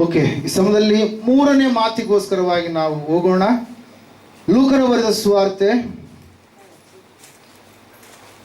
Okay ಈ ಸಮಯದಲ್ಲಿ ಮೂರನೇ ಮಾತಿಗೋಸ್ಕರವಾಗಿ ನಾವು ಹೋಗೋಣ. ಲೂಕನ ಬರೆದ ಸುವಾರ್ತೆ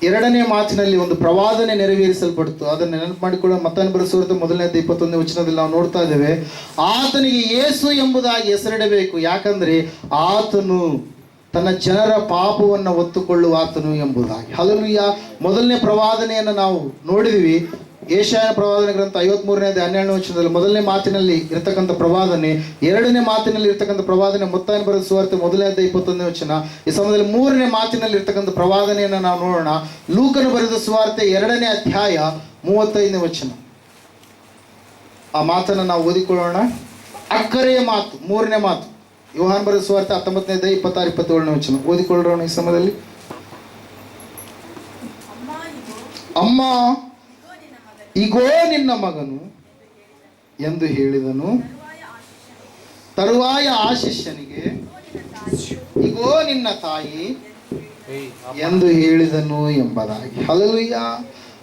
ಎರಡನೇ ಮಾತಿನಲ್ಲಿ ಒಂದು ಪ್ರವಾದನೆ ನೆರವೇರಿಸಲ್ಪಡ್ತು. ಅದನ್ನು ನೆನಪು ಮಾಡಿಕೊಳ್ಳೋ ಮತ್ತನ್ನು ಬರೆಸುವಂತ ಮೊದಲನೇ ಇಪ್ಪತ್ತೊಂದನೇ ವಚನದಲ್ಲಿ ನಾವು ನೋಡ್ತಾ ಇದ್ದೇವೆ. ಆತನಿಗೆ ಯೇಸು ಎಂಬುದಾಗಿ ಹೆಸರಿಡಬೇಕು. ಯಾಕಂದ್ರೆ ಆತನು ತನ್ನ ಜನರ ಪಾಪವನ್ನು ಒತ್ತುಕೊಳ್ಳುವ ಆತನು ಎಂಬುದಾಗಿ. ಹಲಲುಯ್ಯ ಮೊದಲನೇ ಪ್ರವಾದನೆಯನ್ನು ನಾವು ನೋಡಿದ್ವಿ ಏಷಾಯನ ಪ್ರವಾದನೆ ಗ್ರಂಥ ಐವತ್ಮೂರನೇ ಹನ್ನೆರಡನೇ ವಚನದಲ್ಲಿ ಮೊದಲನೇ ಮಾತಿನಲ್ಲಿ ಇರತಕ್ಕಂಥ ಪ್ರವಾದನೆ, ಎರಡನೇ ಮಾತಿನಲ್ಲಿ ಇರತಕ್ಕಂಥ ಪ್ರವಾದನೆ ಮೊತ್ತಾಯನ ಬರೆದ ಸುವಾರ್ತೆ ಮೊದಲನೇ ಅಧ್ಯಾಯ ಇಪ್ಪತ್ತೊಂದನೇ ವಚನ. ಈ ಸಮಯದಲ್ಲಿ ಮೂರನೇ ಮಾತಿನಲ್ಲಿ ಇರತಕ್ಕಂಥ ಪ್ರವಾದನೆಯನ್ನು ನಾವು ನೋಡೋಣ. ಲೂಕನ ಬರೆದ ಸುವಾರ್ತೆ ಎರಡನೇ ಅಧ್ಯಾಯ ಮೂವತ್ತೈದನೇ ವಚನ. ಆ ಮಾತನ್ನು ನಾವು ಓದಿಕೊಳ್ಳೋಣ. ಅಕ್ಕರೆಯ ಮಾತು, ಮೂರನೇ ಮಾತು. ಯೋಹಾನ್ ಬರೆದ ಸುವಾರ್ತೆ ಹತ್ತೊಂಬತ್ತನೇ ಅಧ್ಯಾಯ ಇಪ್ಪತ್ತಾರು, ಇಪ್ಪತ್ತೇಳನೇ ವಚನ. ಓದಿಕೊಳ್ಳೋಣ ಈ ಸಮಯದಲ್ಲಿ. ಅಮ್ಮ ಇಗೋ ನಿನ್ನ ಮಗನು ಎಂದು ಹೇಳಿದನು. ತರುವಾಯ ಆಶಿಷ್ಯನಿಗೆ ಶಿಷ್ಯನಿಗೆ ಇಗೋ ನಿನ್ನ ತಾಯಿ ಎಂದು ಹೇಳಿದನು ಎಂಬುದಾಗಿ. ಹಲಲುಯ್ಯ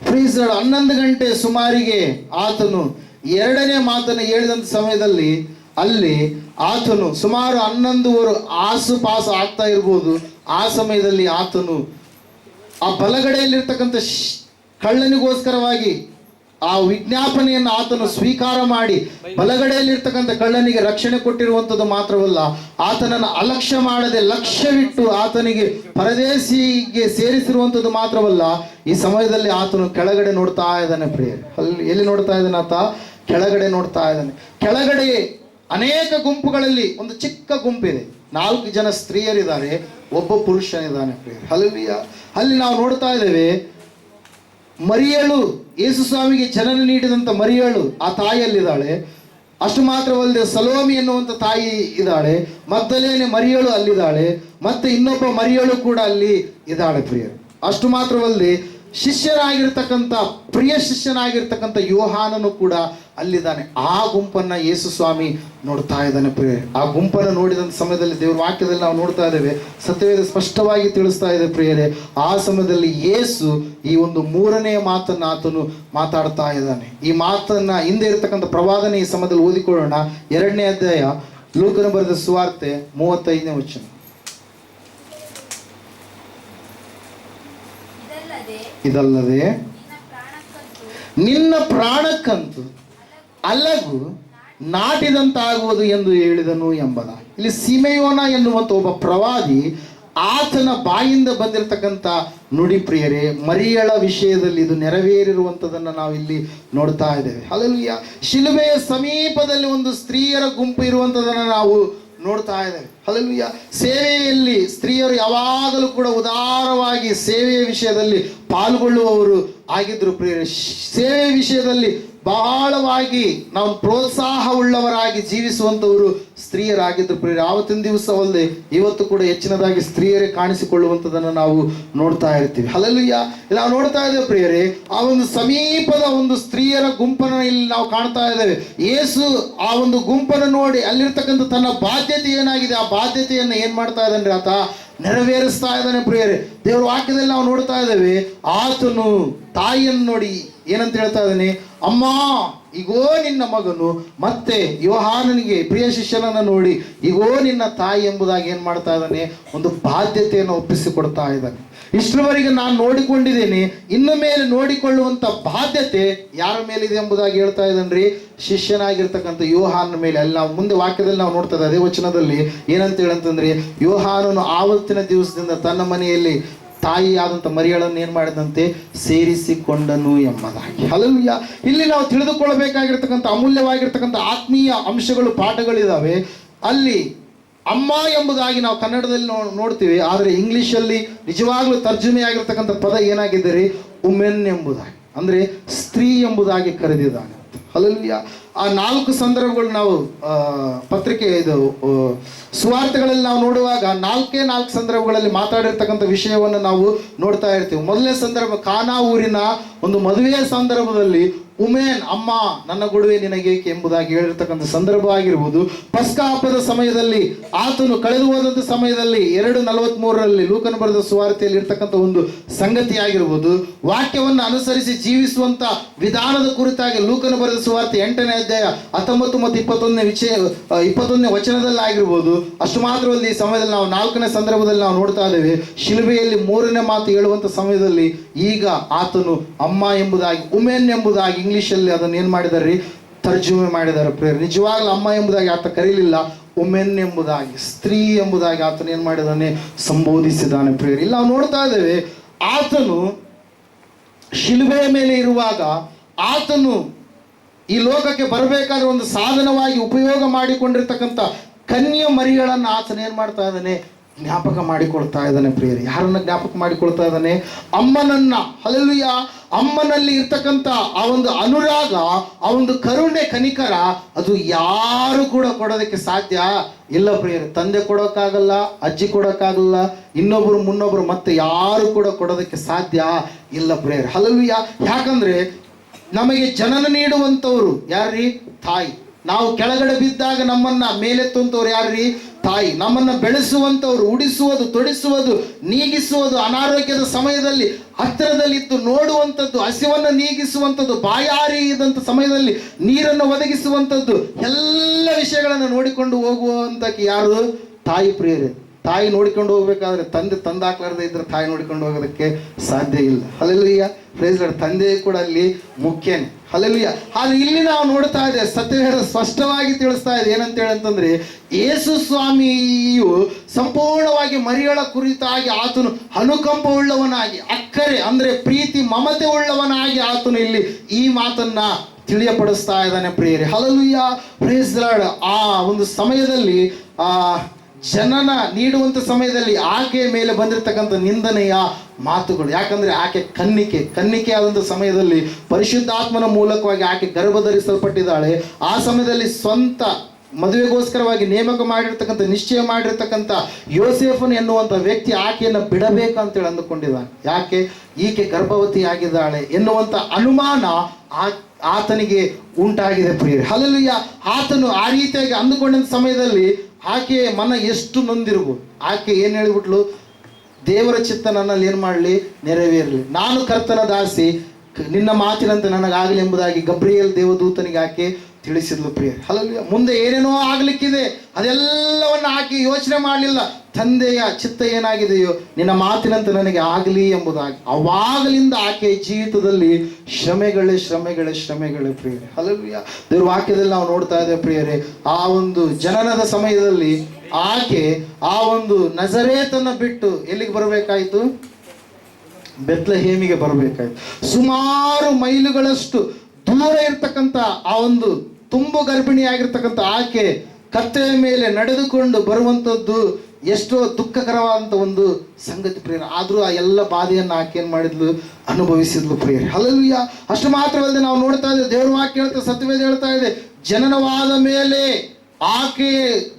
ಪ್ರೀಸ್ ಹನ್ನೊಂದು ಗಂಟೆ ಸುಮಾರಿಗೆ ಆತನು ಎರಡನೇ ಮಾತನ್ನು ಹೇಳಿದಂಥ ಸಮಯದಲ್ಲಿ ಅಲ್ಲಿ ಆತನು ಸುಮಾರು ಹನ್ನೊಂದುವರು ಆಸುಪಾಸು ಆಗ್ತಾ ಇರ್ಬೋದು. ಆ ಸಮಯದಲ್ಲಿ ಆತನು ಆ ಬಲಗಡೆಯಲ್ಲಿರ್ತಕ್ಕಂಥ ಕಳ್ಳನಿಗೋಸ್ಕರವಾಗಿ ಆ ವಿಜ್ಞಾಪನೆಯನ್ನು ಆತನು ಸ್ವೀಕಾರ ಮಾಡಿ ಬಲಗಡೆಯಲ್ಲಿರ್ತಕ್ಕಂಥ ಕಳ್ಳನಿಗೆ ರಕ್ಷಣೆ ಕೊಟ್ಟಿರುವಂಥದ್ದು ಮಾತ್ರವಲ್ಲ, ಆತನನ್ನು ಅಲಕ್ಷ್ಯ ಮಾಡದೆ ಲಕ್ಷ್ಯವಿಟ್ಟು ಆತನಿಗೆ ಪರದೇಶಿಗೆ ಸೇರಿಸಿರುವಂಥದ್ದು ಮಾತ್ರವಲ್ಲ, ಈ ಸಮಯದಲ್ಲಿ ಆತನು ಕೆಳಗಡೆ ನೋಡ್ತಾ ಇದ್ದಾನೆ ಪ್ರಿಯ ಅಲ್ಲಿ ಎಲ್ಲಿ ನೋಡ್ತಾ ಇದ್ದಾನೆ ಆತ? ಕೆಳಗಡೆ ನೋಡ್ತಾ ಇದ್ದಾನೆ. ಕೆಳಗಡೆ ಅನೇಕ ಗುಂಪುಗಳಲ್ಲಿ ಒಂದು ಚಿಕ್ಕ ಗುಂಪಿದೆ. ನಾಲ್ಕು ಜನ ಸ್ತ್ರೀಯರಿದ್ದಾರೆ, ಒಬ್ಬ ಪುರುಷನಿದ್ದಾನೆ ಪ್ರಿಯ ಅಲ್ಲಿ ಅಲ್ಲಿ ನಾವು ನೋಡ್ತಾ ಇದ್ದೇವೆ ಮರಿಯಳು ಯೇಸು ಸ್ವಾಮಿಗೆ ಜನನ ನೀಡಿದಂಥ ಮರಿಯಳು ಆ ತಾಯಿಯಲ್ಲಿದ್ದಾಳೆ. ಅಷ್ಟು ಮಾತ್ರವಲ್ಲದೆ ಸಲೋಮಿ ಎನ್ನುವಂಥ ತಾಯಿ ಇದ್ದಾಳೆ. ಮದ್ದಲೇನೆ ಮರಿಯಳು ಅಲ್ಲಿದ್ದಾಳೆ. ಮತ್ತೆ ಇನ್ನೊಬ್ಬ ಮರಿಯಳು ಕೂಡ ಅಲ್ಲಿ ಇದ್ದಾಳೆ ಪ್ರಿಯರು. ಅಷ್ಟು ಮಾತ್ರವಲ್ಲದೆ ಶಿಷ್ಯನಾಗಿರ್ತಕ್ಕಂಥ, ಪ್ರಿಯ ಶಿಷ್ಯನಾಗಿರ್ತಕ್ಕಂಥ ಯೋಹಾನನು ಕೂಡ ಅಲ್ಲಿದ್ದಾನೆ. ಆ ಗುಂಪನ್ನ ಯೇಸು ಸ್ವಾಮಿ ನೋಡ್ತಾ ಇದ್ದಾನೆ ಪ್ರಿಯ ಆ ಗುಂಪನ್ನು ನೋಡಿದಂಥ ಸಮಯದಲ್ಲಿ ದೇವ್ರ ವಾಕ್ಯದಲ್ಲಿ ನಾವು ನೋಡ್ತಾ ಇದ್ದೇವೆ. ಸತ್ಯವೇದ ಸ್ಪಷ್ಟವಾಗಿ ತಿಳಿಸ್ತಾ ಇದೆ ಪ್ರಿಯರೇ. ಆ ಸಮಯದಲ್ಲಿ ಯೇಸು ಈ ಒಂದು ಮೂರನೇ ಮಾತನ್ನು ಆತನು ಮಾತಾಡ್ತಾ ಇದ್ದಾನೆ. ಈ ಮಾತನ್ನ ಹಿಂದೆ ಇರತಕ್ಕಂಥ ಪ್ರವಾದನೆ ಈ ಸಮಯದಲ್ಲಿ ಓದಿಕೊಳ್ಳೋಣ. ಎರಡನೇ ಅಧ್ಯಾಯ, ಲೋಕನ ಬರೆದ ಸುವಾರ್ತೆ ಮೂವತ್ತೈದನೇ ವಚನ. ಇದಲ್ಲದೆ ನಿನ್ನ ಪ್ರಾಣಕ್ಕಂತೂ ಅಲಗು ನಾಟಿದಂತಾಗುವುದು ಎಂದು ಹೇಳಿದನು ಎಂಬುದ. ಇಲ್ಲಿ ಸೀಮೆಯೋನ ಎನ್ನುವಂಥ ಒಬ್ಬ ಪ್ರವಾದಿ ಆತನ ಬಾಯಿಂದ ಬಂದಿರತಕ್ಕಂಥ ನುಡಿ ಪ್ರಿಯರೇ, ಮರಿಯಳ ವಿಷಯದಲ್ಲಿ ಇದು ನೆರವೇರಿರುವಂಥದ್ದನ್ನು ನಾವು ಇಲ್ಲಿ ನೋಡ್ತಾ ಇದ್ದೇವೆ. ಅಲ್ಲಲ್ಯ ಶಿಲುಬೆಯ ಸಮೀಪದಲ್ಲಿ ಒಂದು ಸ್ತ್ರೀಯರ ಗುಂಪು ಇರುವಂಥದ್ದನ್ನು ನಾವು ನೋಡ್ತಾ ಇದ್ದೇವೆ ಅಲ್ಲಿಯ ಸೇವೆಯಲ್ಲಿ ಸ್ತ್ರೀಯರು ಯಾವಾಗಲೂ ಕೂಡ ಉದಾರವಾಗಿ ಸೇವೆಯ ವಿಷಯದಲ್ಲಿ ಪಾಲ್ಗೊಳ್ಳುವವರು ಆಗಿದ್ರು ಪ್ರಿಯರೇ. ಸೇವೆಯ ವಿಷಯದಲ್ಲಿ ಬಹಳವಾಗಿ ನಾವು ಪ್ರೋತ್ಸಾಹ ಉಳ್ಳವರಾಗಿ ಜೀವಿಸುವಂಥವರು ಸ್ತ್ರೀಯರಾಗಿದ್ರು ಪ್ರಿಯರು. ಆವತ್ತಿನ ದಿವಸವಲ್ಲದೆ ಇವತ್ತು ಕೂಡ ಹೆಚ್ಚಿನದಾಗಿ ಸ್ತ್ರೀಯರೇ ಕಾಣಿಸಿಕೊಳ್ಳುವಂಥದ್ದನ್ನು ನಾವು ನೋಡ್ತಾ ಇರ್ತೀವಿ. ಹಲಲುಯ್ಯ ನಾವು ನೋಡ್ತಾ ಇದ್ದೇವೆ ಪ್ರಿಯರೇ, ಆ ಒಂದು ಸಮೀಪದ ಒಂದು ಸ್ತ್ರೀಯರ ಗುಂಪನ್ನು ಇಲ್ಲಿ ನಾವು ಕಾಣ್ತಾ ಇದ್ದೇವೆ. ಏಸು ಆ ಒಂದು ಗುಂಪನ್ನು ನೋಡಿ ಅಲ್ಲಿರ್ತಕ್ಕಂಥ ತನ್ನ ಬಾಧ್ಯತೆ ಏನಾಗಿದೆ? ಆ ಬಾಧ್ಯತೆಯನ್ನು ಏನು ಮಾಡ್ತಾ ಇದ್ದಾನೆ ಆತ ನೆರವೇರಿಸ್ತಾ ಇದ್ದಾನೆ ಪ್ರಿಯರೇ. ದೇವರ ವಾಕ್ಯದಲ್ಲಿ ನಾವು ನೋಡ್ತಾ ಇದ್ದೇವೆ, ಆತನು ತಾಯಿಯನ್ನು ನೋಡಿ ಏನಂತ ಹೇಳ್ತಾ ಇದ್ದಾನೆ? ಅಮ್ಮ ಈಗೋ ನಿನ್ನ ಮಗನು, ಮತ್ತೆ ಯೋಹಾನನಿಗೆ ಪ್ರಿಯ ಶಿಷ್ಯನನ್ನು ನೋಡಿ ಈಗೋ ನಿನ್ನ ತಾಯಿ ಎಂಬುದಾಗಿ ಏನ್ ಮಾಡ್ತಾ ಇದ್ದಾನೆ? ಒಂದು ಬಾಧ್ಯತೆಯನ್ನು ಒಪ್ಪಿಸಿಕೊಡ್ತಾ ಇದ್ದಾನೆ. ಇಷ್ಟರವರೆಗೆ ನಾನು ನೋಡಿಕೊಂಡಿದ್ದೀನಿ. ಇನ್ನು ಮೇಲೆ ನೋಡಿಕೊಳ್ಳುವಂತ ಬಾಧ್ಯತೆ ಯಾರ ಮೇಲಿದೆ ಎಂಬುದಾಗಿ ಹೇಳ್ತಾ ಇದ್ದಾನ್ರಿ. ಶಿಷ್ಯನಾಗಿರ್ತಕ್ಕಂಥ ಯೋಹಾನ ಮೇಲೆ ಅಲ್ಲಿ ನಾವು ಮುಂದೆ ವಾಕ್ಯದಲ್ಲಿ ನಾವು ನೋಡ್ತದೆ ಅದೇ ವಚನದಲ್ಲಿ ಏನಂತ ಹೇಳಂತಂದ್ರೆ, ಯೋಹಾನನು ಆವತ್ತಿನ ದಿವಸದಿಂದ ತನ್ನ ಮನೆಯಲ್ಲಿ ತಾಯಿಯಾದಂಥ ಮರಿಯಳನ್ನು ಏನು ಮಾಡಿದಂತೆ? ಸೇರಿಸಿಕೊಂಡನು ಎಂಬುದಾಗಿ. ಹಲವಿಯ ಇಲ್ಲಿ ನಾವು ತಿಳಿದುಕೊಳ್ಳಬೇಕಾಗಿರ್ತಕ್ಕಂಥ ಅಮೂಲ್ಯವಾಗಿರ್ತಕ್ಕಂಥ ಆತ್ಮೀಯ ಅಂಶಗಳು ಪಾಠಗಳಿದಾವೆ ಅಲ್ಲಿ ಅಮ್ಮ ಎಂಬುದಾಗಿ ನಾವು ಕನ್ನಡದಲ್ಲಿ ನೋಡ್ತೀವಿ, ಆದರೆ ಇಂಗ್ಲಿಷಲ್ಲಿ ನಿಜವಾಗ್ಲೂ ತರ್ಜುಮೆ ಆಗಿರ್ತಕ್ಕಂಥ ಪದ ಏನಾಗಿದೆ ರೀ ಉಮೆನ್ ಎಂಬುದಾಗಿ. ಅಂದರೆ ಸ್ತ್ರೀ ಎಂಬುದಾಗಿ ಕರೆದಿದ್ದಾನೆ. ಅಲ್ಲಲ್ಲಿ ಆ ನಾಲ್ಕು ಸಂದರ್ಭಗಳು ನಾವು ಪತ್ರಿಕೆ ಇದು ಸುವಾರ್ತೆಗಳಲ್ಲಿ ನಾವು ನೋಡುವಾಗ ನಾಲ್ಕೇ ನಾಲ್ಕು ಸಂದರ್ಭಗಳಲ್ಲಿ ಮಾತಾಡಿರ್ತಕ್ಕಂಥ ವಿಷಯವನ್ನು ನಾವು ನೋಡ್ತಾ ಇರ್ತೀವಿ. ಮೊದಲನೇ ಸಂದರ್ಭ ಕಾನಾ ಊರಿನ ಒಂದು ಮದುವೆಯ ಸಂದರ್ಭದಲ್ಲಿ ಉಮೇನ್, ಅಮ್ಮ, ನನ್ನ ಗೊಡುವೆ ನಿನಗೇಕೆ ಎಂಬುದಾಗಿ ಹೇಳಿರ್ತಕ್ಕಂಥ ಸಂದರ್ಭ ಆಗಿರ್ಬೋದು. ಪಸ್ಕ ಹಬ್ಬದ ಸಮಯದಲ್ಲಿ, ಆತನು ಕಳೆದು ಹೋದಂಥ ಸಮಯದಲ್ಲಿ ಎರಡು ನಲವತ್ಮೂರರಲ್ಲಿ ಲೂಕನ ಬರೆದ ಸುವಾರ್ತೆಯಲ್ಲಿ ಇರ್ತಕ್ಕಂಥ ಒಂದು ಸಂಗತಿ ಆಗಿರ್ಬೋದು. ವಾಕ್ಯವನ್ನು ಅನುಸರಿಸಿ ಜೀವಿಸುವಂತ ವಿಧಾನದ ಕುರಿತಾಗಿ ಲೂಕನ ಬರೆದ ಸುವಾರ್ತೆ ಎಂಟನೇ ಅಧ್ಯಾಯ ಹತ್ತೊಂಬತ್ತು ಮತ್ತು ಇಪ್ಪತ್ತೊಂದನೇ ವಿಷಯ ಇಪ್ಪತ್ತೊಂದನೇ ವಚನದಲ್ಲಿ ಆಗಿರ್ಬೋದು. ಅಷ್ಟು ಮಾತ್ರವಲ್ಲಿ ಈ ಸಮಯದಲ್ಲಿ ನಾವು ನಾಲ್ಕನೇ ಸಂದರ್ಭದಲ್ಲಿ ನಾವು ನೋಡ್ತಾ ಇದ್ದೇವೆ. ಶಿಲುಬೆಯಲ್ಲಿ ಮೂರನೇ ಮಾತು ಹೇಳುವಂತ ಸಮಯದಲ್ಲಿ ಈಗ ಆತನು ಅಮ್ಮ ಎಂಬುದಾಗಿ, ಉಮೇನ್ ಎಂಬುದಾಗಿ ಇಂಗ್ಲಿಷಲ್ಲಿ ಅದನ್ನು ಏನು ಮಾಡಿದಾರೆ ತರ್ಜುಮೆ ಮಾಡಿದಾರೆ ಪ್ರೇರ್ ನಿಜವಾಗ್ಲೂ ಅಮ್ಮ ಎಂಬುದಾಗಿ ಆತ ಕರೀಲಿಲ್ಲ, ಉಮೆನ್ ಎಂಬುದಾಗಿ, ಸ್ತ್ರೀ ಎಂಬುದಾಗಿ ಆತನ ಏನು ಮಾಡಿದಾನೆ? ಸಂಬೋಧಿಸಿದಾನೆ ಪ್ರೇರ್ ಇಲ್ಲ ನಾವು ನೋಡ್ತಾ ಇದ್ದೇವೆ, ಆತನು ಶಿಲುಬೆಯ ಮೇಲೆ ಇರುವಾಗ ಆತನು ಈ ಲೋಕಕ್ಕೆ ಬರಬೇಕಾದ್ರೆ ಒಂದು ಸಾಧನವಾಗಿ ಉಪಯೋಗ ಮಾಡಿಕೊಂಡಿರ್ತಕ್ಕಂಥ ಕನ್ಯ ಮರಿಗಳನ್ನು ಆತನ ಏನು ಮಾಡ್ತಾ ಇದ್ದಾನೆ? ಜ್ಞಾಪಕ ಮಾಡಿಕೊಳ್ತಾ ಇದ್ದಾನೆ ಪ್ರಿಯರಿ. ಯಾರನ್ನ ಜ್ಞಾಪಕ ಮಾಡಿಕೊಳ್ತಾ ಇದ್ದಾನೆ? ಅಮ್ಮನನ್ನ. ಹಲಲುಯ ಅಮ್ಮನಲ್ಲಿ ಇರ್ತಕ್ಕಂಥ ಆ ಒಂದು ಅನುರಾಗ, ಆ ಒಂದು ಕರುಣೆ ಕನಿಕರ, ಅದು ಯಾರು ಕೂಡ ಕೊಡೋದಕ್ಕೆ ಸಾಧ್ಯ ಇಲ್ಲ ಪ್ರಿಯರಿ. ತಂದೆ ಕೊಡೋಕ್ಕಾಗಲ್ಲ, ಅಜ್ಜಿ ಕೊಡೋಕ್ಕಾಗಲ್ಲ, ಇನ್ನೊಬ್ರು ಮುನ್ನೊಬ್ರು ಮತ್ತೆ ಯಾರು ಕೂಡ ಕೊಡೋದಕ್ಕೆ ಸಾಧ್ಯ ಇಲ್ಲ ಪ್ರಿಯರಿ. ಹಲಲುಯ ಯಾಕಂದ್ರೆ ನಮಗೆ ಜನನ ನೀಡುವಂಥವ್ರು ಯಾರ್ರೀ? ತಾಯಿ. ನಾವು ಕೆಳಗಡೆ ಬಿದ್ದಾಗ ನಮ್ಮನ್ನ ಮೇಲೆತ್ತುವಂಥವ್ರು ಯಾರ್ರೀ? ತಾಯಿ, ನಮ್ಮನ್ನು ಬೆಳೆಸುವಂಥವ್ರು, ಉಡಿಸುವುದು, ತೊಡಿಸುವುದು, ನೀಗಿಸುವುದು ಅನಾರೋಗ್ಯದ ಸಮಯದಲ್ಲಿ ಹತ್ತಿರದಲ್ಲಿದ್ದು ನೋಡುವಂಥದ್ದು, ಹಸಿವನ್ನು ನೀಗಿಸುವಂಥದ್ದು, ಬಾಯಾರಿ ಇದ್ದಂಥ ಸಮಯದಲ್ಲಿ ನೀರನ್ನು ಒದಗಿಸುವಂಥದ್ದು, ಎಲ್ಲ ವಿಷಯಗಳನ್ನು ನೋಡಿಕೊಂಡು ಹೋಗುವಂಥಕ್ಕೆ ಯಾರು? ತಾಯಿ ಪ್ರಿಯರೇ ತಾಯಿ ನೋಡಿಕೊಂಡು ಹೋಗ್ಬೇಕಾದ್ರೆ ತಂದೆ ತಂದಾಕ್ಲಾರ್ದೆ ಇದ್ರೆ ತಾಯಿ ನೋಡಿಕೊಂಡು ಹೋಗೋದಕ್ಕೆ ಸಾಧ್ಯ ಇಲ್ಲ. ಹಲಲಿಯ ಪ್ರೇಸ್ ತಂದೆ ಕೂಡ ಅಲ್ಲಿ ಮುಖ್ಯನೇ. ಅಲ್ಲೆಲ್ಲಿಯ ಆದರೆ ಇಲ್ಲಿ ನಾವು ನೋಡ್ತಾ ಇದೆ ಸತ್ಯವೇದ ಸ್ಪಷ್ಟವಾಗಿ ತಿಳಿಸ್ತಾ ಇದೆ ಏನಂತ ಹೇಳಂತಂದ್ರೆ ಯೇಸು ಸ್ವಾಮಿಯು ಸಂಪೂರ್ಣವಾಗಿ ಮರಿಗಳ ಕುರಿತಾಗಿ ಆತನು ಅನುಕಂಪ ಉಳ್ಳವನಾಗಿ ಅಕ್ಕರೆ ಅಂದ್ರೆ ಪ್ರೀತಿ, ಮಮತೆ ಉಳ್ಳವನಾಗಿ ಆತನು ಇಲ್ಲಿ ಈ ಮಾತನ್ನ ತಿಳಿಯಪಡಿಸ್ತಾ ಇದ್ದಾನೆ ಪ್ರೇರಿ ಹಲಲುಯ್ಯ ಪ್ರೇಸ್ ಆ ಒಂದು ಸಮಯದಲ್ಲಿ, ಆ ಜನನ ನೀಡುವಂತ ಸಮಯದಲ್ಲಿ ಆಕೆಯ ಮೇಲೆ ಬಂದಿರತಕ್ಕಂಥ ನಿಂದನೆಯ ಮಾತುಗಳು. ಯಾಕಂದ್ರೆ ಆಕೆ ಕನ್ನಿಕೆ. ಕನ್ನಿಕೆ ಆದಂಥ ಸಮಯದಲ್ಲಿ ಪರಿಶುದ್ಧಾತ್ಮನ ಮೂಲಕವಾಗಿ ಆಕೆ ಗರ್ಭಧರಿಸಲ್ಪಟ್ಟಿದ್ದಾಳೆ. ಆ ಸಮಯದಲ್ಲಿ ಸ್ವಂತ ಮದುವೆಗೋಸ್ಕರವಾಗಿ ನೇಮಕ ಮಾಡಿರ್ತಕ್ಕಂಥ, ನಿಶ್ಚಯ ಮಾಡಿರ್ತಕ್ಕಂಥ ಯೋಸೇಫನ್ ಎನ್ನುವಂಥ ವ್ಯಕ್ತಿ ಆಕೆಯನ್ನು ಬಿಡಬೇಕು ಬಿಡಬೇಕಂತೇಳಿ ಅಂದುಕೊಂಡಿದ್ದಾನೆ. ಯಾಕೆ? ಈಕೆ ಗರ್ಭವತಿ ಆಗಿದ್ದಾಳೆ ಎನ್ನುವಂಥ ಅನುಮಾನ ಆ, ಆತನಿಗೆ ಉಂಟಾಗಿದೆ ಪ್ರಿಯರಿ. ಹಲಲುಯ್ಯ ಆತನು ಆ ರೀತಿಯಾಗಿ ಅಂದುಕೊಂಡಂಥ ಸಮಯದಲ್ಲಿ ಆಕೆ ಮನ ಎಷ್ಟು ನೊಂದಿರ್ಬೋದು? ಆಕೆ ಏನು ಹೇಳಿಬಿಟ್ಲು? ದೇವರ ಚಿತ್ತ ನನ್ನಲ್ಲಿ ಏನು ಮಾಡಲಿ? ನೆರವೇರಲಿ. ನಾನು ಕರ್ತನ ದಾಸಿ, ನಿನ್ನ ಮಾತಿನಂತೆ ನನಗಾಗಲಿ ಎಂಬುದಾಗಿ ಗಬ್ರಿಯಲ್ ದೇವದೂತನಿಗೆ ಆಕೆ ತಿಳಿಸಿದ್ಲು ಪ್ರಿಯ. ಅಲ್ಲ ಮುಂದೆ ಏನೇನೋ ಆಗ್ಲಿಕ್ಕಿದೆ, ಅದೆಲ್ಲವನ್ನ ಆಕೆ ಯೋಚನೆ ಮಾಡಲಿಲ್ಲ. ತಂದೆಯ ಚಿತ್ತ ಏನಾಗಿದೆಯೋ, ನಿನ್ನ ಮಾತಿನಂತೆ ನನಗೆ ಆಗಲಿ ಎಂಬುದಾಗಿ. ಅವಾಗಲಿಂದ ಆಕೆ ಜೀವಿತದಲ್ಲಿ ಶ್ರಮೆಗಳೇ ಶ್ರಮೆಗಳೇ ಶ್ರಮೆಗಳೇ ಪ್ರಿಯರೇ. ಅಲ್ಲ ದೇವ್ರ ವಾಕ್ಯದಲ್ಲಿ ನಾವು ನೋಡ್ತಾ ಇದ್ದೇವೆ ಪ್ರಿಯರೇ, ಆ ಒಂದು ಜನನದ ಸಮಯದಲ್ಲಿ ಆಕೆ ಆ ಒಂದು ನಜರೇತನ್ನ ಬಿಟ್ಟು ಎಲ್ಲಿಗೆ ಬರಬೇಕಾಯಿತು? ಬೆತ್ಲಹೇಮಿಗೆ ಬರಬೇಕಾಯ್ತು. ಸುಮಾರು ಮೈಲುಗಳಷ್ಟು ದೂರ ಇರ್ತಕ್ಕಂಥ ಆ ಒಂದು ತುಂಬು ಗರ್ಭಿಣಿಯಾಗಿರ್ತಕ್ಕಂಥ ಆಕೆ ಕತ್ತೆಯ ಮೇಲೆ ನಡೆದುಕೊಂಡು ಬರುವಂಥದ್ದು ಎಷ್ಟೋ ದುಃಖಕರವಾದಂಥ ಒಂದು ಸಂಗತಿ ಪ್ರಿಯರು. ಆದರೂ ಆ ಎಲ್ಲ ಬಾಧೆಯನ್ನು ಆಕೆ ಏನು ಮಾಡಿದ್ಲು? ಅನುಭವಿಸಿದ್ಲು ಪ್ರಿಯರೇ. ಅಲ್ಲಲ್ಲಿಯ ಅಷ್ಟು ಮಾತ್ರವಲ್ಲದೆ ನಾವು ನೋಡ್ತಾ ಇದ್ದೇವೆ, ದೇವ್ರ ವಾಕ್ಯ ಹೇಳ್ತಾ, ಸತ್ಯವೇದ ಹೇಳ್ತಾ ಇದೆ ಜನನವಾದ ಮೇಲೆ ಆಕೆ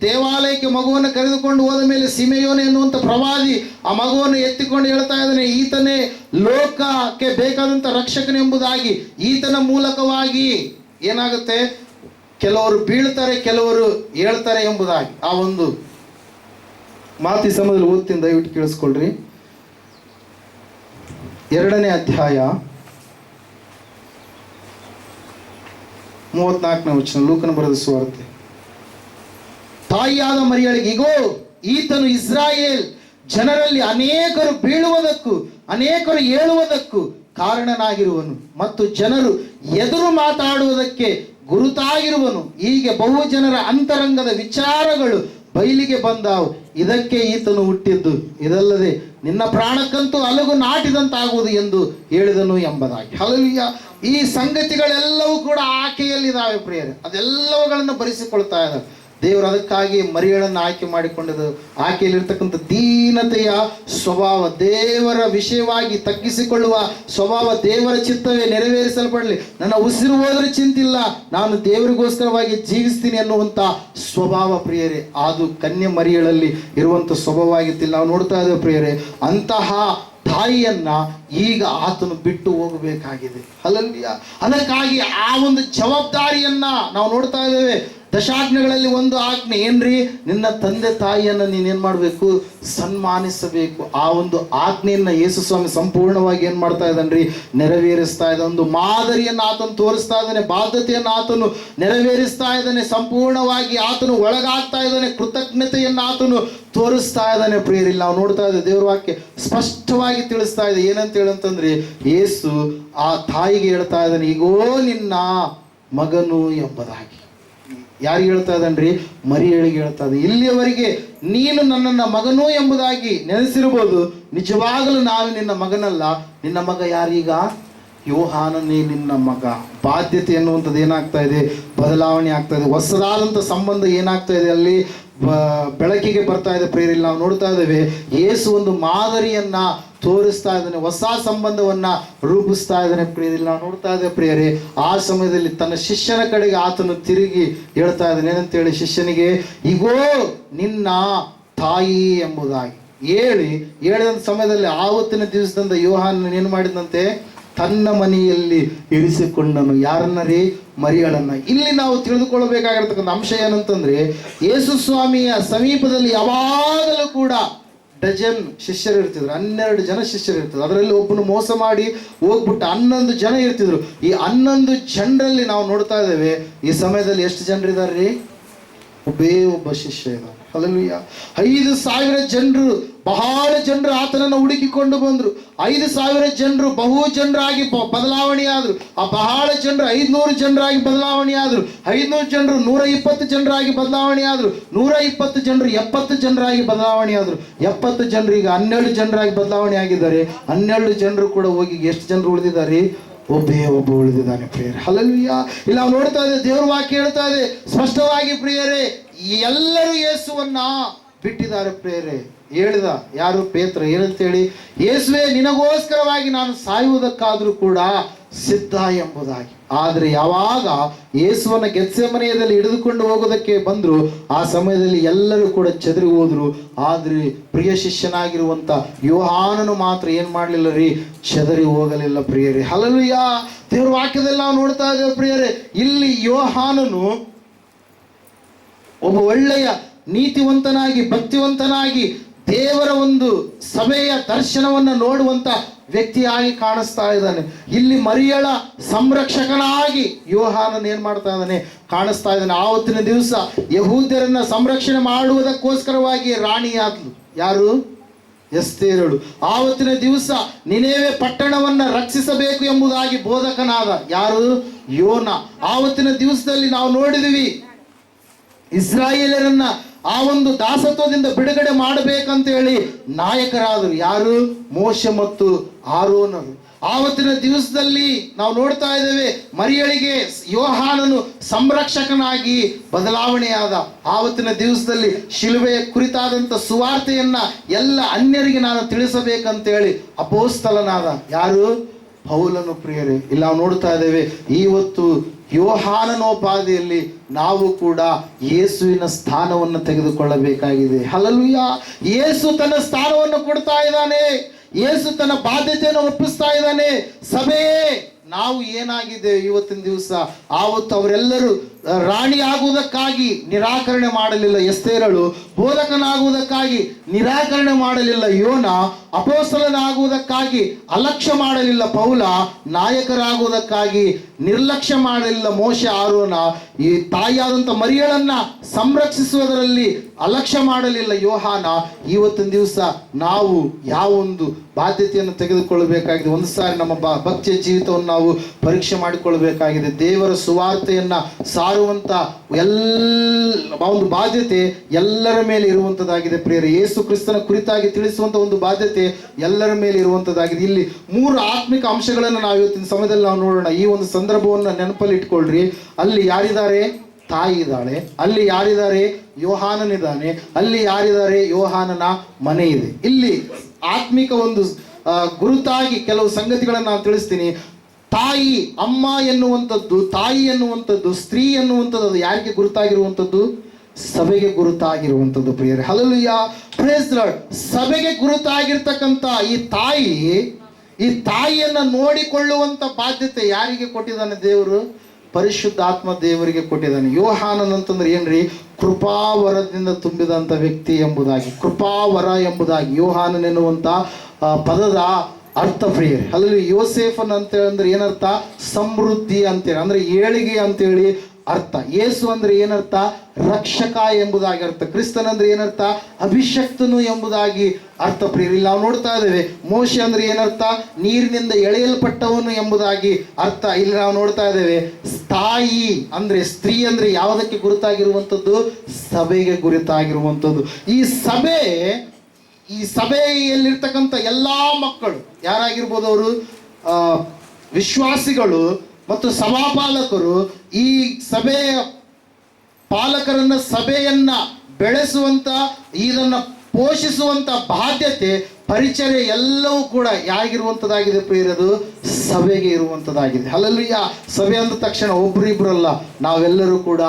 ದೇವಾಲಯಕ್ಕೆ ಮಗುವನ್ನು ಕರೆದುಕೊಂಡು ಹೋದ ಮೇಲೆ ಸಿಮೆಯೋನೆ ಎನ್ನುವಂಥ ಪ್ರವಾದಿ ಆ ಮಗುವನ್ನು ಎತ್ತಿಕೊಂಡು ಹೇಳ್ತಾ ಇದ್ದಾನೆ, ಈತನೇ ಲೋಕಕ್ಕೆ ಬೇಕಾದಂಥ ರಕ್ಷಕನೆಂಬುದಾಗಿ ಈತನ ಮೂಲಕವಾಗಿ ಏನಾಗುತ್ತೆ? ಕೆಲವರು ಬೀಳ್ತಾರೆ, ಕೆಲವರು ಹೇಳ್ತಾರೆ ಎಂಬುದಾಗಿ ಆ ಒಂದು ಮಾತಿ ಸಮಯದಲ್ಲಿ ಓದ್ತೀನಿ, ದಯವಿಟ್ಟು ಕೇಳಿಸ್ಕೊಳ್ರಿ. ಎರಡನೇ ಅಧ್ಯಾಯ ಮೂವತ್ನಾಲ್ಕನೇ ವಚನ, ಲೂಕನ ಬರೆದ ಸುವಾರ್ತೆ. ತಾಯಿಯಾದ ಮರಿಯಳಿಗೆ, ಇಗೋ, ಈತನು ಇಸ್ರಾಯೇಲ್, ಜನರಲ್ಲಿ ಅನೇಕರು ಬೀಳುವುದಕ್ಕೂ, ಅನೇಕರು ಏಳುವುದಕ್ಕೂ ಕಾರಣನಾಗಿರುವನು. ಮತ್ತು ಜನರು ಎದುರು ಮಾತಾಡುವುದಕ್ಕೆ ಗುರುತಾಗಿರುವನು. ಹೀಗೆ ಬಹು ಜನರ ಅಂತರಂಗದ ವಿಚಾರಗಳು ಬಯಲಿಗೆ ಬಂದಾವು. ಇದಕ್ಕೆ ಈತನು ಹುಟ್ಟಿದ್ದು. ಇದಲ್ಲದೆ ನಿನ್ನ ಪ್ರಾಣಕ್ಕಂತೂ ಅಲಗು ನಾಟಿದಂತಾಗುವುದು ಎಂದು ಹೇಳಿದನು ಎಂಬುದಾಗಿ. ಹಲವಿಯ ಈ ಸಂಗತಿಗಳೆಲ್ಲವೂ ಕೂಡ ಆಕೆಯಲ್ಲಿದ್ದಾವೆ ಪ್ರಿಯರೇ. ಅದೆಲ್ಲವುಗಳನ್ನು ಭರಿಸಿಕೊಳ್ತಾ ಇದ್ದಾವೆ ದೇವರು ಅದಕ್ಕಾಗಿ ಮರಿಗಳನ್ನು ಆಯ್ಕೆ ಮಾಡಿಕೊಂಡಿದ್ದು. ಆಕೆಯಲ್ಲಿರ್ತಕ್ಕಂಥ ದೀನತೆಯ ಸ್ವಭಾವ, ದೇವರ ವಿಷಯವಾಗಿ ತಗ್ಗಿಸಿಕೊಳ್ಳುವ ಸ್ವಭಾವ ದೇವರ ಚಿತ್ತವೇ ನೆರವೇರಿಸಲ್ಪಡಲಿ. ನನ್ನ ಉಸಿರು ಹೋದ್ರೆ ಚಿಂತಿಲ್ಲ, ನಾನು ದೇವರಿಗೋಸ್ಕರವಾಗಿ ಜೀವಿಸ್ತೀನಿ ಅನ್ನುವಂಥ ಸ್ವಭಾವ ಪ್ರಿಯರೇ. ಅದು ಕನ್ಯೆ ಮರಿಗಳಲ್ಲಿ ಇರುವಂಥ ಸ್ವಭಾವ ಆಗಿತ್ತಿಲ್ಲ ನಾವು ನೋಡ್ತಾ ಇದ್ದೇವೆ ಪ್ರಿಯರೇ, ಅಂತಹ ತಾಯಿಯನ್ನ ಈಗ ಆತನು ಬಿಟ್ಟು ಹೋಗಬೇಕಾಗಿದೆ. ಅಲ್ಲಿಯ ಅದಕ್ಕಾಗಿ ಆ ಒಂದು ಜವಾಬ್ದಾರಿಯನ್ನ ನಾವು ನೋಡ್ತಾ ಇದ್ದೇವೆ. ದಶಾಜ್ಞೆಗಳಲ್ಲಿ ಒಂದು ಆಜ್ಞೆ, ಏನ್ರಿ? ನಿನ್ನ ತಂದೆ ತಾಯಿಯನ್ನು ನೀನೇನ್ ಮಾಡಬೇಕು? ಸನ್ಮಾನಿಸಬೇಕು. ಆ ಒಂದು ಆಜ್ಞೆಯನ್ನ ಯೇಸು ಸ್ವಾಮಿ ಸಂಪೂರ್ಣವಾಗಿ ಏನ್ ಮಾಡ್ತಾ ಇದ್ದಾನ್ರಿ? ನೆರವೇರಿಸ್ತಾ ಇದ್ದ ಒಂದು ಮಾದರಿಯನ್ನು ಆತನು ತೋರಿಸ್ತಾ ಇದ್ದಾನೆ, ಬಾಧ್ಯತೆಯನ್ನು ಆತನು ನೆರವೇರಿಸ್ತಾ ಇದ್ದಾನೆ, ಸಂಪೂರ್ಣವಾಗಿ ಆತನು ಒಳಗಾಗ್ತಾ ಇದ್ದಾನೆ, ಕೃತಜ್ಞತೆಯನ್ನು ಆತನು ತೋರಿಸ್ತಾ ಇದ್ದಾನೆ ಪ್ರಿಯರಿಲ್ಲ ನಾವು ನೋಡ್ತಾ ಇದ್ದೇವೆ ದೇವ್ರ ವಾಕ್ಯ ಸ್ಪಷ್ಟವಾಗಿ ತಿಳಿಸ್ತಾ ಇದೆ. ಏನಂತ ಹೇಳಂತಂದ್ರೆ, ಯೇಸು ಆ ತಾಯಿಗೆ ಹೇಳ್ತಾ ಇದ್ದಾನೆ ಈಗೋ ನಿನ್ನ ಮಗನು ಎಂಬುದಾಗಿ. ಯಾರಿಗೆ ಹೇಳ್ತಾ ಇದ್ದಾನ್ರಿ? ಮರಿಯಳಿಗೆ ಹೇಳ್ತಾ ಇದೆ ಇಲ್ಲಿಯವರೆಗೆ ನೀನು ನನ್ನನ್ನ ಮಗನು ಎಂಬುದಾಗಿ ನೆನೆಸಿರ್ಬೋದು. ನಿಜವಾಗಲೂ ನಾನು ನಿನ್ನ ಮಗನಲ್ಲ. ನಿನ್ನ ಮಗ ಯಾರೀಗ? ಯೋಹಾನನೇ ನಿನ್ನ ಮಗ. ಬಾಧ್ಯತೆ ಎನ್ನುವಂಥದ್ದು ಏನಾಗ್ತಾ ಇದೆ? ಬದಲಾವಣೆ ಆಗ್ತಾ ಇದೆ. ಹೊಸದಾದಂಥ ಸಂಬಂಧ ಏನಾಗ್ತಾ ಇದೆ ಅಲ್ಲಿ? ಬೆಳಕಿಗೆ ಬರ್ತಾ ಇದೆ ಪ್ರೇರಿಯಲ್ಲಿ ನಾವು ನೋಡ್ತಾ ಇದ್ದೇವೆ ಯೇಸು ಒಂದು ಮಾದರಿಯನ್ನ ತೋರಿಸ್ತಾ ಇದ್ದಾನೆ, ಹೊಸ ಸಂಬಂಧವನ್ನ ರೂಪಿಸ್ತಾ ಇದ್ದಾನೆ ಪ್ರಿಯರಿಲ್ಲ ನಾವು ನೋಡ್ತಾ ಇದ್ದೇವೆ ಪ್ರಿಯರೇ, ಆ ಸಮಯದಲ್ಲಿ ತನ್ನ ಶಿಷ್ಯನ ಕಡೆಗೆ ಆತನು ತಿರುಗಿ ಹೇಳ್ತಾ ಇದ್ದಾನೆ ಏನಂತೇಳಿ ಶಿಷ್ಯನಿಗೆ, ಇಗೋ, ನಿನ್ನ ತಾಯಿ ಎಂಬುದಾಗಿ. ಹೇಳಿ ಹೇಳಿದಂಥ ಸಮಯದಲ್ಲಿ, ಆವತ್ತಿನ ದಿವಸದಿಂದ ಯೋಹಾನ ಏನು ಮಾಡಿದಂತೆ ತನ್ನ ಮನೆಯಲ್ಲಿ ಇರಿಸಿಕೊಂಡನು. ಯಾರನ್ನ ರೀ? ಮರಿಯಳನ್ನ. ಇಲ್ಲಿ ನಾವು ತಿಳಿದುಕೊಳ್ಳಬೇಕಾಗಿರ್ತಕ್ಕಂಥ ಅಂಶ ಏನಂತಂದ್ರೆ, ಯೇಸು ಸ್ವಾಮಿಯ ಸಮೀಪದಲ್ಲಿ ಯಾವಾಗಲೂ ಕೂಡ ಡಜನ್ ಶಿಷ್ಯರು ಇರ್ತಿದ್ರು. ಹನ್ನೆರಡು ಜನ ಶಿಷ್ಯರು ಇರ್ತಿದ್ರು. ಅದರಲ್ಲಿ ಒಬ್ಬನು ಮೋಸ ಮಾಡಿ ಹೋಗ್ಬಿಟ್ಟು ಹನ್ನೊಂದು ಜನ ಇರ್ತಿದ್ರು. ಈ ಹನ್ನೊಂದು ಜನರಲ್ಲಿ ನಾವು ನೋಡ್ತಾ ಇದ್ದೇವೆ, ಈ ಸಮಯದಲ್ಲಿ ಎಷ್ಟು ಜನರಿದ್ದಾರೆ ರೀ? ಒಬ್ಬೇ ಒಬ್ಬ ಶಿಷ್ಯ ಇದ್ದಾನೆ ಅಲ್ಲಲ್ವಿಯ ಐದು ಸಾವಿರ ಜನರು, ಬಹಳ ಜನರು ಆತನನ್ನು ಹುಡುಕಿಕೊಂಡು ಬಂದರು. ಐದು ಸಾವಿರ ಜನರು, ಬಹು ಜನರಾಗಿ ಬದಲಾವಣೆ ಆದರು ಆ ಬಹಳ ಜನರು, ಐದುನೂರು ಜನರಾಗಿ ಬದಲಾವಣೆ ಆದರು ಐದುನೂರು ಜನರು, ನೂರ ಇಪ್ಪತ್ತು ಜನರಾಗಿ ಬದಲಾವಣೆ ಆದರು ನೂರ ಇಪ್ಪತ್ತು ಜನರು, ಎಪ್ಪತ್ತು ಜನರಾಗಿ ಬದಲಾವಣೆ ಆದರು ಎಪ್ಪತ್ತು ಜನರು ಈಗ ಹನ್ನೆರಡು ಜನರಾಗಿ ಬದಲಾವಣೆ ಆಗಿದ್ದಾರೆ. ಹನ್ನೆರಡು ಜನರು ಕೂಡ ಹೋಗಿ ಎಷ್ಟು ಜನರು ಉಳಿದಿದ್ದಾರೆ? ಒಬ್ಬೇ ಒಬ್ಬ ಉಳಿದಿದ್ದಾನೆ ಪ್ರಿಯರ್. ಹಲಲ್ವಿಯ ಇಲ್ಲ ನೋಡ್ತಾ ಇದೆ ದೇವ್ರ ವಾಕ್ಯ ಹೇಳ್ತಾ ಇದೆ. ಸ್ಪಷ್ಟವಾಗಿ ಪ್ರಿಯರೇ ಎಲ್ಲರೂ ಯೇಸುವನ್ನ ಬಿಟ್ಟಿದ್ದಾರೆ ಪ್ರಿಯರೇ. ಹೇಳಿದ ಯಾರು ಪೇತ್ರ ಏನಂತೇಳಿ, ಯೇಸುವೆ, ನಿನಗೋಸ್ಕರವಾಗಿ ನಾನು ಸಾಯುವುದಕ್ಕಾದರೂ ಕೂಡ ಸಿದ್ಧ ಎಂಬುದಾಗಿ. ಆದರೆ ಯಾವಾಗ ಯೇಸುವನ್ನ ಗೆತ್ಸೆಮನೆಯದಲ್ಲಿ ಹಿಡಿದುಕೊಂಡು ಹೋಗೋದಕ್ಕೆ ಬಂದ್ರು, ಆ ಸಮಯದಲ್ಲಿ ಎಲ್ಲರೂ ಕೂಡ ಚದರಿ ಹೋದ್ರು. ಆದ್ರೆ ಪ್ರಿಯ ಶಿಷ್ಯನಾಗಿರುವಂತ ಯೋಹಾನನು ಮಾತ್ರ ಏನ್ ಮಾಡಲಿಲ್ಲ ರೀ? ಚದರಿ ಹೋಗಲಿಲ್ಲ ಪ್ರಿಯರೇ. ಯಾ ದೇವ್ರ ವಾಕ್ಯದಲ್ಲಿ ನಾವು ನೋಡ್ತಾ ಇದ್ದೇವೆ ಪ್ರಿಯರೇ. ಇಲ್ಲಿ ಯೋಹಾನನು ಒಬ್ಬ ಒಳ್ಳೆಯ ನೀತಿವಂತನಾಗಿ, ಭಕ್ತಿವಂತನಾಗಿ ದೇವರ ಒಂದು ಸಭೆಯ ದರ್ಶನವನ್ನು ನೋಡುವಂತ ವ್ಯಕ್ತಿಯಾಗಿ ಕಾಣಿಸ್ತಾ ಇದ್ದಾನೆ. ಇಲ್ಲಿ ಮರಿಯಳ ಸಂರಕ್ಷಕನಾಗಿ ಯೋಹಾನನ್ ಏನ್ ಮಾಡ್ತಾ ಇದ್ದಾನೆ? ಕಾಣಿಸ್ತಾ ಇದ್ದಾನೆ. ಆವತ್ತಿನ ದಿವಸ ಯಹೂದ್ಯರನ್ನ ಸಂರಕ್ಷಣೆ ಮಾಡುವುದಕ್ಕೋಸ್ಕರವಾಗಿ ರಾಣಿಯಾದ್ಲು. ಯಾರು? ಎಸ್ತೇರಳು. ಆವತ್ತಿನ ದಿವಸ ನಿನೇವೆ ಪಟ್ಟಣವನ್ನ ರಕ್ಷಿಸಬೇಕು ಎಂಬುದಾಗಿ ಬೋಧಕನಾದ ಯಾರು? ಯೋನ. ಆವತ್ತಿನ ದಿವಸದಲ್ಲಿ ನಾವು ನೋಡಿದೀವಿ, ಇಸ್ರಾಯೇಲರನ್ನ ಆ ಒಂದು ದಾಸತ್ವದಿಂದ ಬಿಡುಗಡೆ ಮಾಡಬೇಕಂತ ಹೇಳಿ ನಾಯಕರಾದರು ಯಾರು? ಮೋಶ ಮತ್ತು ಆರೋನರು. ಆವತ್ತಿನ ದಿವಸದಲ್ಲಿ ನಾವು ನೋಡ್ತಾ ಇದ್ದೇವೆ ಮರಿಯಳಿಗೆ ಯೋಹಾನನು ಸಂರಕ್ಷಕನಾಗಿ ಬದಲಾವಣೆಯಾದ. ಆವತ್ತಿನ ದಿವಸದಲ್ಲಿ ಶಿಲುಬೆಯ ಕುರಿತಾದಂಥ ಸುವಾರ್ತೆಯನ್ನ ಎಲ್ಲ ಅನ್ಯರಿಗೆ ನಾನು ತಿಳಿಸಬೇಕಂತ ಹೇಳಿ ಅಪೋಸ್ತಲನಾದ ಯಾರು? ಪೌಲನು ಪ್ರಿಯರೇ, ಇಲ್ಲಿ ನಾವು ನೋಡ್ತಾ ಇದ್ದೇವೆ ಇವತ್ತು ಯೋಹಾನನೋಪಾದಿಯಲ್ಲಿ ನಾವು ಕೂಡ ಯೇಸುವಿನ ಸ್ಥಾನವನ್ನು ತೆಗೆದುಕೊಳ್ಳಬೇಕಾಗಿದೆ. ಹಲಲುಯ ಯೇಸು ತನ್ನ ಸ್ಥಾನವನ್ನು ಕೊಡ್ತಾ ಇದ್ದಾನೆ. ಯೇಸು ತನ್ನ ಬಾಧ್ಯತೆಯನ್ನು ಒಪ್ಪಿಸ್ತಾ ಇದ್ದಾನೆ. ಸಭೆಯೇ, ನಾವು ಏನಾಗಿದೆ ಇವತ್ತಿನ ದಿವಸ? ಆವತ್ತು ಅವರೆಲ್ಲರೂ ರಾಣಿ ಆಗುವುದಕ್ಕಾಗಿ ನಿರಾಕರಣೆ ಮಾಡಲಿಲ್ಲ ಎಸ್ತೇರಳು, ಬೋಧಕನಾಗುವುದಕ್ಕಾಗಿ ನಿರಾಕರಣೆ ಮಾಡಲಿಲ್ಲ ಯೋನ ಅಪೋಸಲನಾಗುವುದಕ್ಕಾಗಿ ಅಲಕ್ಷ್ಯ ಮಾಡಲಿಲ್ಲ ಪೌಲ, ನಾಯಕರಾಗುವುದಕ್ಕಾಗಿ ನಿರ್ಲಕ್ಷ್ಯ ಮಾಡಲಿಲ್ಲ ಮೋಶ ಆರೋನ. ಈ ತಾಯಿಯಾದಂಥ ಮರಿಯಳನ್ನ ಸಂರಕ್ಷಿಸುವುದರಲ್ಲಿ ಅಲಕ್ಷ್ಯ ಮಾಡಲಿಲ್ಲ ಯೋಹಾನ. ಇವತ್ತಿನ ದಿವಸ ನಾವು ಯಾವ ಒಂದು ಬಾಧ್ಯತೆಯನ್ನು ತೆಗೆದುಕೊಳ್ಳಬೇಕಾಗಿದೆ? ಒಂದು ಸಾರಿ ನಮ್ಮ ಭಕ್ತಿ ಭಕ್ತಿಯ ಜೀವಿತವನ್ನು ನಾವು ಪರೀಕ್ಷೆ ಮಾಡಿಕೊಳ್ಳಬೇಕಾಗಿದೆ. ದೇವರ ಸುವಾರ್ತೆಯನ್ನ ಸಾರುವಂತ ಎಲ್ಲ ಒಂದು ಬಾಧ್ಯತೆ ಎಲ್ಲರ ಮೇಲೆ ಇರುವಂಥದ್ದಾಗಿದೆ ಪ್ರಿಯರೇ. ಯೇಸು ಕ್ರಿಸ್ತನ ಕುರಿತಾಗಿ ತಿಳಿಸುವಂತ ಒಂದು ಬಾಧ್ಯತೆ ಎಲ್ಲರ ಮೇಲೆ ಇರುವಂಥದ್ದಾಗಿದೆ ಇಲ್ಲಿ ಮೂರು ಆತ್ಮಿಕ ಅಂಶಗಳನ್ನು ನಾವು ಇವತ್ತಿನ ಸಮಯದಲ್ಲಿ ನಾವು ನೋಡೋಣ. ಈ ಒಂದು ಸಂದರ್ಭವನ್ನು ನೆನಪಲ್ಲಿ ಇಟ್ಕೊಳ್ರಿ. ಅಲ್ಲಿ ಯಾರಿದ್ದಾರೆ? ತಾಯಿ ಇದ್ದಾಳೆ. ಅಲ್ಲಿ ಯಾರಿದ್ದಾರೆ? ಯೋಹಾನನಿದ್ದಾನೆ. ಅಲ್ಲಿ ಯಾರಿದ್ದಾರೆ? ಯೋಹಾನನ ಮನೆ ಇದೆ. ಇಲ್ಲಿ ಆತ್ಮಿಕ ಒಂದು ಗುರುತಾಗಿ ಕೆಲವು ಸಂಗತಿಗಳನ್ನು ನಾನು ತಿಳಿಸ್ತೀನಿ. ತಾಯಿ, ಅಮ್ಮ ಎನ್ನುವಂಥದ್ದು, ತಾಯಿ ಎನ್ನುವಂಥದ್ದು, ಸ್ತ್ರೀ ಎನ್ನುವಂಥದ್ದು ಅದು ಯಾರಿಗೆ ಗುರುತಾಗಿರುವಂಥದ್ದು? ಸಭೆಗೆ ಗುರುತಾಗಿರುವಂಥದ್ದು ಪ್ರಿಯರೇ. ಹಲಲುಯ್ಯ ಪ್ರೇಸ್ ಲಾರ್ಡ್ ಸಭೆಗೆ ಗುರುತಾಗಿರ್ತಕ್ಕಂಥ ಈ ತಾಯಿ, ಈ ತಾಯಿಯನ್ನ ನೋಡಿಕೊಳ್ಳುವಂತ ಬಾಧ್ಯತೆ ಯಾರಿಗೆ ಕೊಟ್ಟಿದ್ದಾನೆ ದೇವರು? ಪರಿಶುದ್ಧ ಆತ್ಮ ದೇವರಿಗೆ ಕೊಟ್ಟಿದ್ದಾನೆ. ಯೋಹಾನನ್ ಅಂತಂದ್ರೆ ಏನ್ರಿ? ಕೃಪಾವರದಿಂದ ತುಂಬಿದಂಥ ವ್ಯಕ್ತಿ ಎಂಬುದಾಗಿ, ಕೃಪಾವರ ಎಂಬುದಾಗಿ ಯೋಹಾನನ್ ಎನ್ನುವಂಥ ಪದದ ಅರ್ಥ ಪ್ರಿಯರಿ. ಅಲ್ಲಿ ಯೋಸೇಫನ್ ಅಂತ ಅಂದ್ರೆ ಏನರ್ಥ? ಸಮೃದ್ಧಿ ಅಂತೇಳಿ. ಅಂದ್ರೆ ಏಳಿಗೆ ಅಂತೇಳಿ ಅರ್ಥ. ಯೇಸು ಅಂದ್ರೆ ಏನರ್ಥ? ರಕ್ಷಕ ಎಂಬುದಾಗಿ ಅರ್ಥ. ಕ್ರಿಸ್ತನ್ ಅಂದ್ರೆ ಏನರ್ಥ? ಅಭಿಷಕ್ತನು ಎಂಬುದಾಗಿ ಅರ್ಥ ಇಲ್ಲಿ ನಾವು ನೋಡ್ತಾ ಇದ್ದೇವೆ, ಮೋಶೆ ಅಂದ್ರೆ ಏನರ್ಥ? ನೀರಿನಿಂದ ಎಳೆಯಲ್ಪಟ್ಟವನು ಎಂಬುದಾಗಿ ಅರ್ಥ. ಇಲ್ಲಿ ನಾವು ನೋಡ್ತಾ ಇದ್ದೇವೆ, ಸ್ಥಾಯಿ ಅಂದ್ರೆ ಸ್ತ್ರೀ ಅಂದ್ರೆ ಯಾವುದಕ್ಕೆ ಗುರುತಾಗಿರುವಂಥದ್ದು? ಸಭೆಗೆ ಗುರುತಾಗಿರುವಂಥದ್ದು. ಈ ಸಭೆ ಈ ಸಭೆಯಲ್ಲಿರ್ತಕ್ಕಂಥ ಎಲ್ಲ ಮಕ್ಕಳು, ಯಾರಾಗಿರ್ಬೋದು ಅವರು ವಿಶ್ವಾಸಿಗಳು ಮತ್ತು ಸಭಾಪಾಲಕರು ಈ ಸಭೆಯ ಪಾಲಕರನ್ನ ಸಭೆಯನ್ನ ಬೆಳೆಸುವಂತ, ಇದನ್ನ ಪೋಷಿಸುವಂತ ಬಾಧ್ಯತೆ ಪರಿಚರ್ಯ ಎಲ್ಲವೂ ಕೂಡ ಯಾಗಿರುವಂಥದ್ದಾಗಿದೆ ಪ್ರಿಯರದು? ಸಭೆಗೆ ಇರುವಂಥದ್ದಾಗಿದೆ ಅಲ್ಲಲ್ಲಿಯ ಸಭೆ ಅಂದ ತಕ್ಷಣ ಒಬ್ಬರಿಬ್ಬರಲ್ಲ ನಾವೆಲ್ಲರೂ ಕೂಡ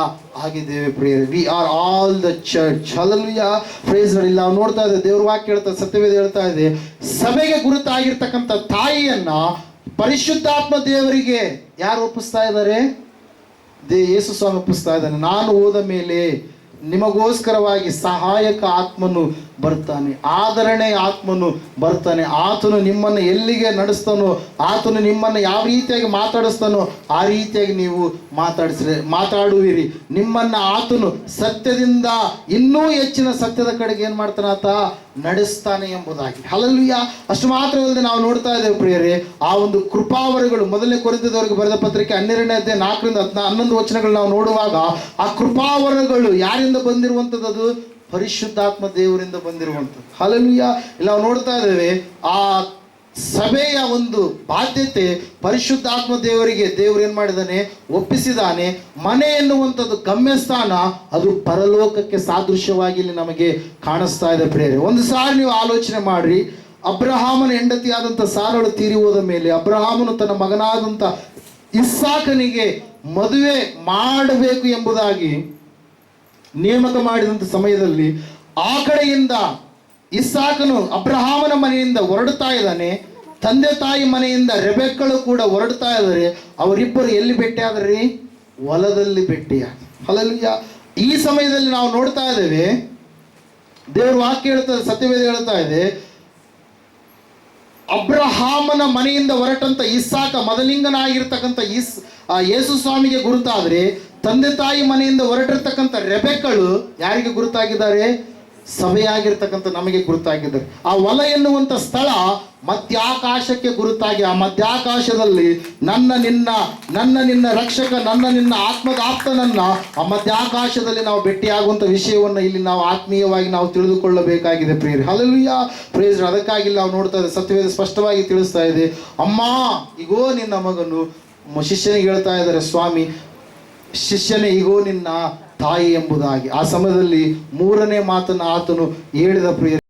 ಆಗಿದ್ದೇವೆ ಪ್ರಿಯರೇ. We are all the church ಅಲ್ಲಲ್ಲಿಯ praise ಇಲ್ಲ ನಾವು ನೋಡ್ತಾ ಇದ್ದೇವೆ, ದೇವ್ರ ವಾಕ್ಯ ಹೇಳ್ತಾ ಸತ್ಯವೇದ ಹೇಳ್ತಾ ಇದೆ. ಸಭೆಗೆ ಗುರುತಾಗಿರ್ತಕ್ಕಂಥ ತಾಯಿಯನ್ನ ಪರಿಶುದ್ಧಾತ್ಮ ದೇವರಿಗೆ ಯಾರು ಒಪ್ಪಿಸ್ತಾ ಇದ್ದಾರೆ? ದೇ ಯೇಸು ಸ್ವಾಮಿ ಒಪ್ಪಿಸ್ತಾ ಇದ್ದಾನೆ. ನಾನು ಹೋದ ಮೇಲೆ ನಿಮಗೋಸ್ಕರವಾಗಿ ಸಹಾಯಕ ಆತ್ಮನು ಬರ್ತಾನೆ. ಆದರಣೆ ಆತ್ಮನು ಬರ್ತಾನೆ. ಆತನು ನಿಮ್ಮನ್ನು ಎಲ್ಲಿಗೆ ನಡೆಸ್ತಾನೋ, ಆತನು ನಿಮ್ಮನ್ನು ಯಾವ ರೀತಿಯಾಗಿ ಮಾತಾಡಿಸ್ತಾನೋ, ಆ ರೀತಿಯಾಗಿ ನೀವು ಮಾತಾಡಿಸ್ರಿ, ಮಾತಾಡುವಿರಿ. ನಿಮ್ಮನ್ನು ಆತನು ಸತ್ಯದಿಂದ ಇನ್ನೂ ಹೆಚ್ಚಿನ ಸತ್ಯದ ಕಡೆಗೆ ಏನು ಮಾಡ್ತಾನೆ ಆತ? ನಡೆಸ್ತಾನೆ ಎಂಬುದಾಗಿ. ಹಲಲ್ವಿಯ ಅಷ್ಟು ಮಾತ್ರವಲ್ಲದೆ ನಾವು ನೋಡ್ತಾ ಇದ್ದೇವೆ ಪ್ರಿಯರೇ, ಆ ಒಂದು ಕೃಪಾವರಗಳು ಮೊದಲನೇ ಕೊರತೆದವರಿಗೆ ಬರೆದ ಪತ್ರಿಕೆ ಹನ್ನೆರಡನೇ ಅಧ್ಯಾಯ ನಾಲ್ಕರಿಂದ ಹದಿನಾ ಹನ್ನೊಂದು ವಚನಗಳು ನಾವು ನೋಡುವಾಗ ಆ ಕೃಪಾವರಗಳು ಯಾರಿಂದ ಬಂದಿರುವಂಥದ್ದು? ಪರಿಶುದ್ಧಾತ್ಮ ದೇವರಿಂದ ಬಂದಿರುವಂಥದ್ದು. ಹಲಲುಯ್ಯ ಇಲ್ಲಿ ನಾವು ನೋಡ್ತಾ ಇದ್ದೇವೆ, ಆ ಸಭೆಯ ಒಂದು ಬಾಧ್ಯತೆ ಪರಿಶುದ್ಧಾತ್ಮ ದೇವರಿಗೆ. ದೇವರು ಏನು ಮಾಡಿದಾನೆ ಒಪ್ಪಿಸಿದಾನೆ ಮನೆ ಎನ್ನುವಂಥದ್ದು ಗಮ್ಯಸ್ಥಾನ ಅದು ಪರಲೋಕಕ್ಕೆ ಸಾದೃಶ್ಯವಾಗಿ ಇಲ್ಲಿ ನಮಗೆ ಕಾಣಿಸ್ತಾ ಇದೆ ಪ್ರೇರೆ ಒಂದು ಸಾರಿ ನೀವು ಆಲೋಚನೆ ಮಾಡ್ರಿ. ಅಬ್ರಹಾಮನ ಹೆಂಡತಿಯಾದಂಥ ಸಾರಳು ತೀರಿ ಹೋದ ಮೇಲೆ ಅಬ್ರಹಾಮನು ತನ್ನ ಮಗನಾದಂಥ ಇಸ್ಸಾಕನಿಗೆ ಮದುವೆ ಮಾಡಬೇಕು ಎಂಬುದಾಗಿ ನೇಮಕ ಮಾಡಿದಂಥ ಸಮಯದಲ್ಲಿ ಆ ಕಡೆಯಿಂದ ಇಸ್ಸಾಕನು ಅಬ್ರಹಾಮನ ಮನೆಯಿಂದ ಹೊರಡ್ತಾ ಇದ್ದಾನೆ. ತಂದೆ ತಾಯಿ ಮನೆಯಿಂದ ರೆಬೆಕ್ಕಳು ಕೂಡ ಹೊರಡ್ತಾ ಇದ್ದಾರೆ. ಅವರಿಬ್ಬರು ಎಲ್ಲಿ ಭೇಟಿಯಾದ್ರಿ ಹೊಲದಲ್ಲಿ ಭೇಟಿಯ ಹೊಲಲಿಯ ಈ ಸಮಯದಲ್ಲಿ ನಾವು ನೋಡ್ತಾ ಇದ್ದೇವೆ, ದೇವರು ವಾಕ್ಯ ಹೇಳ್ತಾರೆ ಸತ್ಯವೇದ ಹೇಳ್ತಾ ಇದೆ, ಅಬ್ರಹಾಮನ ಮನೆಯಿಂದ ಹೊರಟಂತ ಇಸ್ಸಾಕ ಮೊದಲಿಂಗನಾಗಿರ್ತಕ್ಕಂಥ ಇಸ್ ಯೇಸು ಸ್ವಾಮಿಗೆ ಗುರುತಾದ್ರೆ ತಂದೆ ತಾಯಿ ಮನೆಯಿಂದ ಹೊರಟಿರ್ತಕ್ಕಂಥ ರೆಬೆಕ್ಕಳು ಯಾರಿಗೆ ಗುರುತಾಗಿದ್ದಾರೆ? ಸಭೆಯಾಗಿರ್ತಕ್ಕಂಥ ನಮಗೆ ಗುರುತಾಗಿದ್ದಾರೆ. ಆ ಹೊಲ ಎನ್ನುವಂಥ ಸ್ಥಳ ಮಧ್ಯಾಕಾಶಕ್ಕೆ ಗುರುತಾಗಿ, ಆ ಮಧ್ಯಾಕಾಶದಲ್ಲಿ ನನ್ನ ನಿನ್ನ ನನ್ನ ನಿನ್ನ ರಕ್ಷಕ, ನನ್ನ ನಿನ್ನ ಆತ್ಮದ ಆಪ್ತನನ್ನ ಆ ಮಧ್ಯಾಕಾಶದಲ್ಲಿ ನಾವು ಭೇಟಿಯಾಗುವಂಥ ವಿಷಯವನ್ನು ಇಲ್ಲಿ ನಾವು ಆತ್ಮೀಯವಾಗಿ ನಾವು ತಿಳಿದುಕೊಳ್ಳಬೇಕಾಗಿದೆ ಪ್ರಿಯರಿ. ಹಲಲುಯ್ಯ ಪ್ರೇಸ್ ಅದಕ್ಕಾಗಿ ನಾವು ನೋಡ್ತಾ ಇದ್ದೇವೆ. ಸತ್ಯವೇದ ಸ್ಪಷ್ಟವಾಗಿ ತಿಳಿಸ್ತಾ ಇದೆ. ಅಮ್ಮ ಈಗೋ ನಿನ್ನ ಮಗನು ಶಿಷ್ಯನಿಗೆ ಹೇಳ್ತಾ ಇದ್ದಾರೆ, ಸ್ವಾಮಿ ಶಿಷ್ಯನೇ ಇಗೋ ನಿನ್ನ ತಾಯಿ ಎಂಬುದಾಗಿ. ಆ ಸಮಯದಲ್ಲಿ ಮೂರನೇ ಮಾತನ್ನು ಆತನು ಹೇಳಿದ ಪ್ರಿಯ